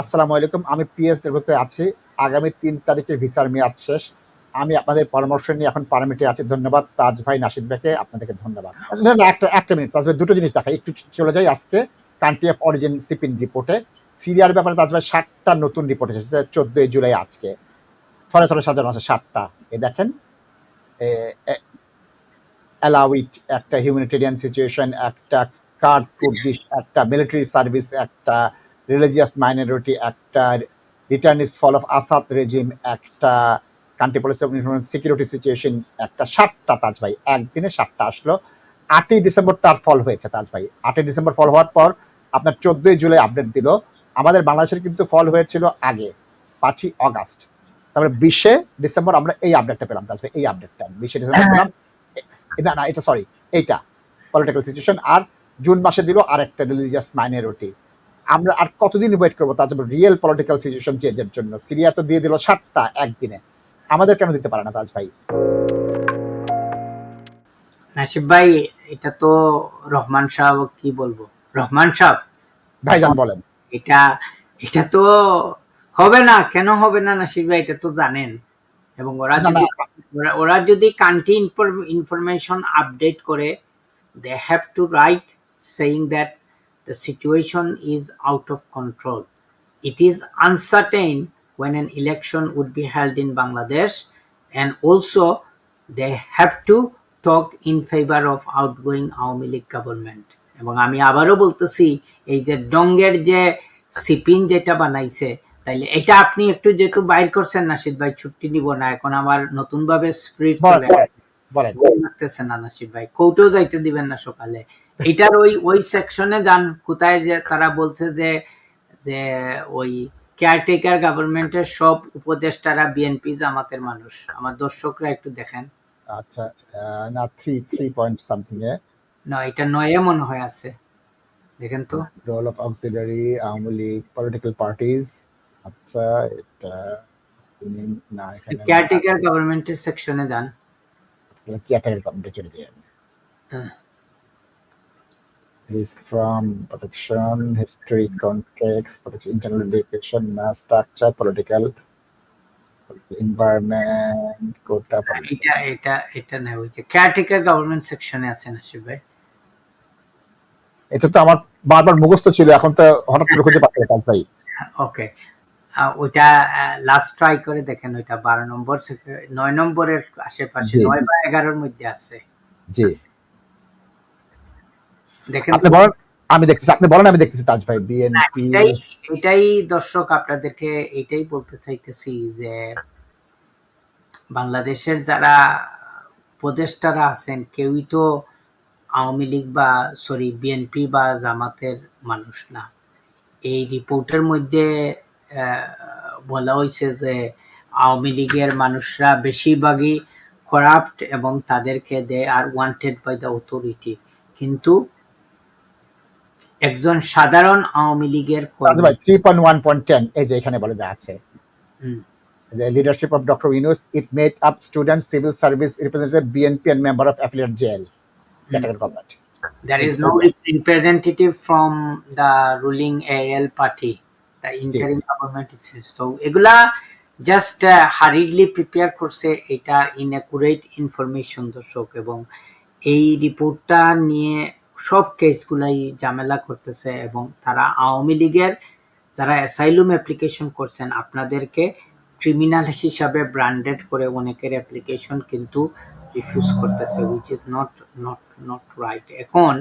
আসসালামু আলাইকুম। আমি পিএস নেগোতে আছি। আগামী তিন তারিখে ভিসার মেয়াদ শেষ। আমি আপনাদের পরামর্শ নিয়ে এখন পারমিটে আছি। ধন্যবাদ। তাজ ভাই নাসিদ ভাইকে আপনাদেরকে ধন্যবাদ। না না, একটা একটা মিনিট। তাজ ভাই, দুটো জিনিস দেখাই। একটু চলে যাই আজকে। কান্ট্রি অফ অরিজিন সিপিন রিপোর্টে সিরিয়ার ব্যাপারে তাজ ভাই ষাটটা নতুন রিপোর্ট এসেছে। চোদ্দই জুলাই আজকে। থরে থরে সাজানো আছে ষাটটা এ দেখেন। অ্যালাউইট একটা হিউম্যানিটেরিয়ান সিচুয়েশন একটা কার্ড কুর্দিশ একটা মিলিটারি সার্ভিস একটা রিলিজিয়াস মাইনরিটি একটা returnees fall of Assad regime একটা country policy of security situation একটা সাতটা তাজ ভাই একদিনে সাতটা আসলো। আটই ডিসেম্বর তার ফল হয়েছে তাজ ভাই। আটই ডিসেম্বর ফল হওয়ার পর আপনার চোদ্দই জুলাই আপডেট দিল। আমাদের বাংলাদেশের কিন্তু ফল হয়েছিল আগে পাঁচই অগাস্ট তারপরে বিশে ডিসেম্বর আমরা এই আপডেটটা পেলাম তাজ ভাই এই আপডেটটা বিশে ডিসেম্বর পেলাম। না না এটা সরি এইটা। পলিটিক্যাল সিচুয়েশন আর জুন মাসে দিল আর একটা রিলিজিয়াস মাইনরিটি আমরা আর কতদিন ওয়েট করব? তার জন্য রিয়েল পলিটিক্যাল সিচুয়েশন চেঞ্জের জন্য। সিরিয়া তো দিয়ে দিল সাতটা একদিনে। আমাদের কেন দিতে পারে না তাজ ভাই? নাসিব ভাই এটা তো রহমান সাহেব কি বলব? রহমান সাহেব? ভাইজান বলেন। এটা এটা তো হবে না। কেন হবে না নাসিব ভাই এটা তো জানেন। এবং ওরা যদি ওরা যদি কান্ট্রি ইনফরমেশন আপডেট করে they have to write saying that the situation is out of control it is uncertain when an election would be held in Bangladesh, and also they have to talk in favor of outgoing Awami League government এবং আমি আবারও বলতেছি এই যে ডঙ্গের যে সিপিন যেটা বানাইছে তাইলে এটা আপনি একটু যেহেতু বাইর করছেন নাসিদ ভাই ছুটি নিব না এখন আমার নতুন ভাবে স্পিরিট চলে লাগতেছে না নাসিব ভাই। কোর্টেও যাইতে দিবেন না সকালে। এটার ওই ওই সেকশনে যান কোথায় যে তারা বলছে যে যে ওই কেয়ারটেকার গভর্নমেন্টের সব উপদেষ্টারা বিএনপি জামাতের মানুষ। আমার দর্শকরা একটু দেখেন। আচ্ছা না থ্রি থ্রি পয়েন্ট সামথিং এ না এটা নয়ে মনে হয় আছে। দেখেন তো। Role of auxiliary Awami League political parties আচ্ছা এটা না এখানে কেয়ারটেকার গভর্নমেন্টের সেকশনে যান। কেয়ারটেকার কমিটি চলে হ্যাঁ। Risk from protection, history, context, protection, internal education, mass structure, political, environment, quota. এটা এটা এটা না ওই যে গভর্নমেন্ট সেকশনে আছে নাসিব ভাই। এটা তো আমার বারবার মুখস্থ ছিল এখন তো হঠাৎ করে খুঁজে পাচ্ছি কাজ ভাই ওকে ওইটা লাস্ট ট্রাই করে দেখেন ওইটা বারো নম্বর নয় নম্বরের আশেপাশে। নয় বা এগারোর মধ্যে আছে। জি। দেখেন আপনি বলেন আমি দেখতেছি আপনি বলেন আমি দেখতেছি তাজ ভাই বিএনপি এটাই দর্শক আপনাদেরকে এটাই বলতে চাইতেছি যে বাংলাদেশের যারা উপদেষ্টারা আছেন কেউই তো আওয়ামী লীগ বা সরি বিএনপি বা জামাতের মানুষ না। এই রিপোর্টের মধ্যে বলা হয়েছে যে আওয়ামী লীগের মানুষরা বেশিরভাগই করাপ্ট এবং তাদেরকে they are wanted by the authority কিন্তু একজন সাধারণ আওয়ামী লীগের ভাই three point one point ten এই যে এখানে বলে দেওয়া আছে The leadership of Dr. Yunus, it made up students, civil service representative, BNP, and member of affiliate jail. Government. There is no representative from the ruling AL party. The interim yes. government is so Egula এগুলা just hurriedly prepare করছে এটা ইনঅ্যাকুরেট information দর্শক এবং এই রিপোর্টটা নিয়ে সব কেসগুলাই ঝামেলা করতেছে এবং তারা আওয়ামী লীগের যারা অ্যাসাইলুম অ্যাপ্লিকেশন করছেন আপনাদেরকে ক্রিমিনাল হিসাবে ব্র্যান্ডেড করে অনেকের অ্যাপ্লিকেশন কিন্তু রিফিউজ করতেছে which is not not not right এখন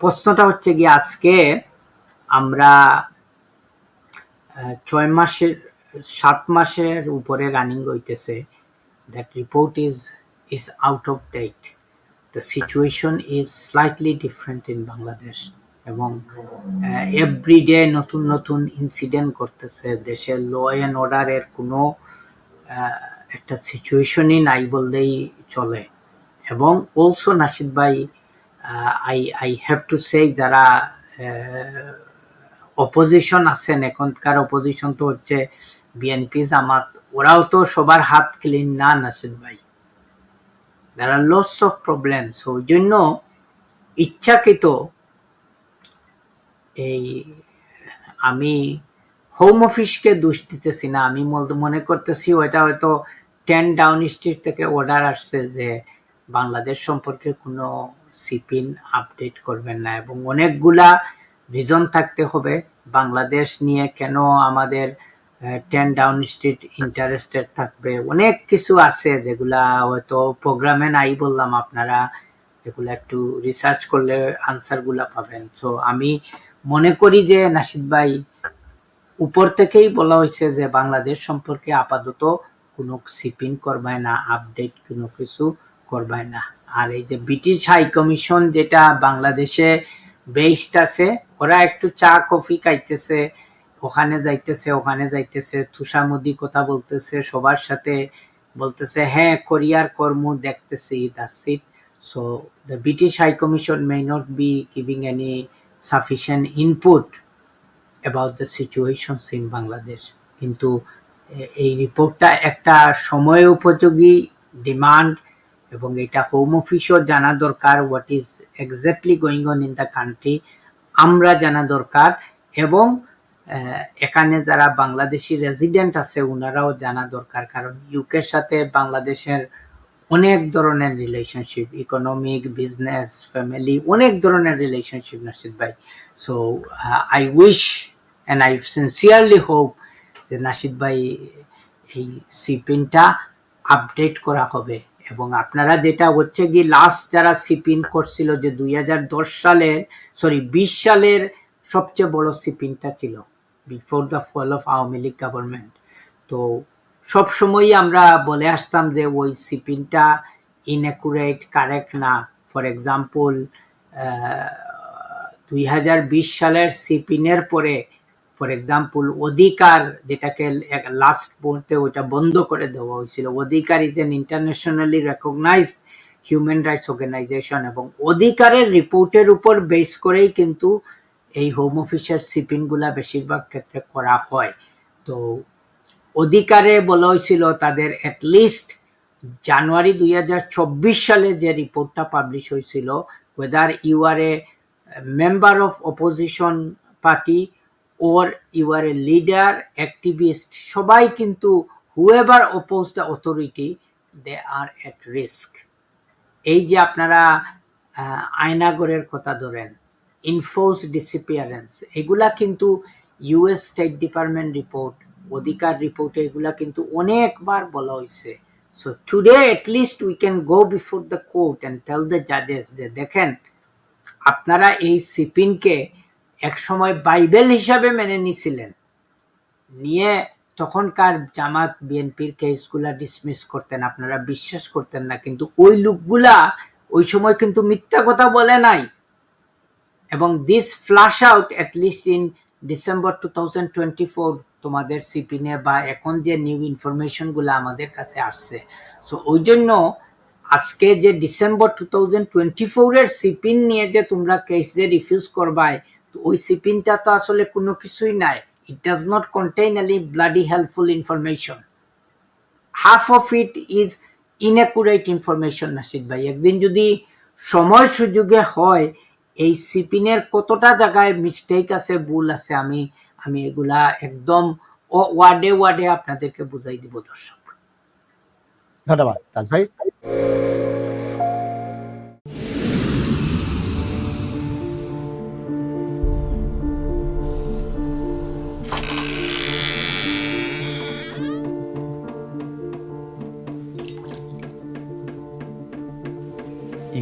প্রশ্নটা হচ্ছে গিয়ে আজকে আমরা ছয় মাসের, সাত মাসের উপরে রানিং হইতেছে that report is is out of date the situation is slightly different in Bangladesh এবং এভরিডে নতুন নতুন ইনসিডেন্ট করতেছে। দেশের ল অ্যান্ড অর্ডারের কোনো আহ, একটা সিচুয়েশনই নাই বললেই চলে। এবং অলসো নাসিদ ভাই I I have to say যারা অপোজিশন আছেন এখনকার অপোজিশন তো হচ্ছে বিএনপি জামাত ওরাও তো সবার হাত ক্লিন না নাসিদ ভাই। There are lots of problems ওই জন্য ইচ্ছাকৃত, এই, আমি হোম অফিসকে দোষ দিতেছি না। আমি মনে করতেছি ওইটা হয়তো টেন ডাউন স্ট্রিট থেকে অর্ডার আসছে যে বাংলাদেশ সম্পর্কে কোনো সিপিন আপডেট করবেন না এবং অনেকগুলা রিজন থাকতে হবে। বাংলাদেশ নিয়ে কেন আমাদের টেন ডাউন স্ট্রিট ইন্টারেস্টেড থাকবে। অনেক কিছু আছে যেগুলা হয়তো প্রোগ্রামে নাই বললাম আপনারা এগুলো একটু রিসার্চ করলে আনসারগুলা পাবেন। সো আমি মনে করি যে নাসিদ ভাই, উপর থেকেই বলা হয়েছে যে বাংলাদেশ সম্পর্কে আপাতত কোনো সিপিং করবায় না আপডেট কোনো কিছু করবায় না। আর এই যে ব্রিটিশ হাই কমিশন যেটা বাংলাদেশে বেসড আছে, ওরা একটু চা, কফি খাইতেছে। ওখানে যাইতেছে ওখানে যাইতেছে তুষামুদি কথা বলতেছে, সবার সাথে বলতেছে হ্যাঁ কোরিয়ার কর্ম দেখতেছি that's it so the British High Commission may not be giving any sufficient input about the situations in Bangladesh কিন্তু এই রিপোর্টটা একটা সময় উপযোগী ডিমান্ড এবং এটা হোম অফিসও জানা দরকার what is exactly going on in the country আমরা জানা দরকার এবং এখানে যারা বাংলাদেশি রেজিডেন্ট আছে ওনারাও জানা দরকার। কারণ ইউকের সাথে বাংলাদেশের অনেক ধরনের রিলেশনশিপ ইকোনমিক বিজনেস ফ্যামিলি অনেক ধরনের রিলেশনশিপ নাসিদ ভাই। So I wish and I sincerely hope যে নাসিদ ভাই এই সিপিনটা আপডেট করা হবে। এবং আপনারা যেটা হচ্ছে কি লাস্ট যারা সিপিন করছিল যে দুই হাজার দশ সালের সরি বিশ সালের সবচেয়ে বড় সিপিনটা ছিল। Before the fall of Awami League government তো সব সময়ই আমরা বলে আসতাম যে ওই সিপিনটা ইনঅ্যাকুরেট কারেক্ট না। ফর এক্সাম্পল দুই হাজার বিশ সালের সিপিনের পরে ফর এক্সাম্পল অধিকার যেটাকে লাস্ট বলতে ওইটা বন্ধ করে দেওয়া হয়েছিল। Odhikar is an internationally recognised human rights organisation এবং অধিকারের রিপোর্টের উপর বেস করেই কিন্তু এই হোম অফিসের সিপিনগুলা বেশিরভাগ ক্ষেত্রে করা হয়। তো অধিকারে বলা হয়েছিল তাদের অ্যাটলিস্ট জানুয়ারি দুই হাজার চব্বিশ সালে যে রিপোর্টটা পাবলিশ হয়েছিল whether you are a member of opposition party or you are a leader activist সবাই কিন্তু whoever oppose the authority they are at risk এই যে আপনারা আয়নাগরের কথা ধরেন ইনফোর্স ডিসিপিয়ারেন্স এগুলা কিন্তু ইউএস স্টেট ডিপার্টমেন্ট রিপোর্ট অধিকার রিপোর্টে এগুলা কিন্তু অনেকবার বলা হয়েছে so today least we can go before the court and tell the জাজেস যে দেখেন, আপনারা এই সিপিনকে একসময় বাইবেল হিসাবে মেনে নিছিলেন। নিয়ে তখনকার জামাত বিএনপির কেসগুলা ডিসমিস করতেন, আপনারা বিশ্বাস করতেন না। কিন্তু ওই লোকগুলা ওই সময় কিন্তু মিথ্যা কথা বলে নাই। এবং this flash out list in December two thousand twenty four তোমাদের সিপিনে বা এখন যে নিউ ইনফরমেশনগুলো আমাদের কাছে আসছে। সো ওই জন্য আজকে যে ডিসেম্বর টু থাউজেন্ড টোয়েন্টি ফোরের সিপিন নিয়ে যে তোমরা কেস যে রিফিউজ করবাই, তো ওই সিপিনটা তো আসলে কোনো কিছুই নাই। It does not contain any bloody helpful information half of it is inaccurate information Nasid ভাই। একদিন যদি সময় সুযোগে হয় এই সিপিনের কতটা জায়গায় মিস্টেক আছে, ভুল আছে, আমি আমি এগুলা একদম ওয়ার্ডে ওয়ার্ডে আপনাদেরকে বুঝাই দিব, দর্শক। ধন্যবাদ। ভাই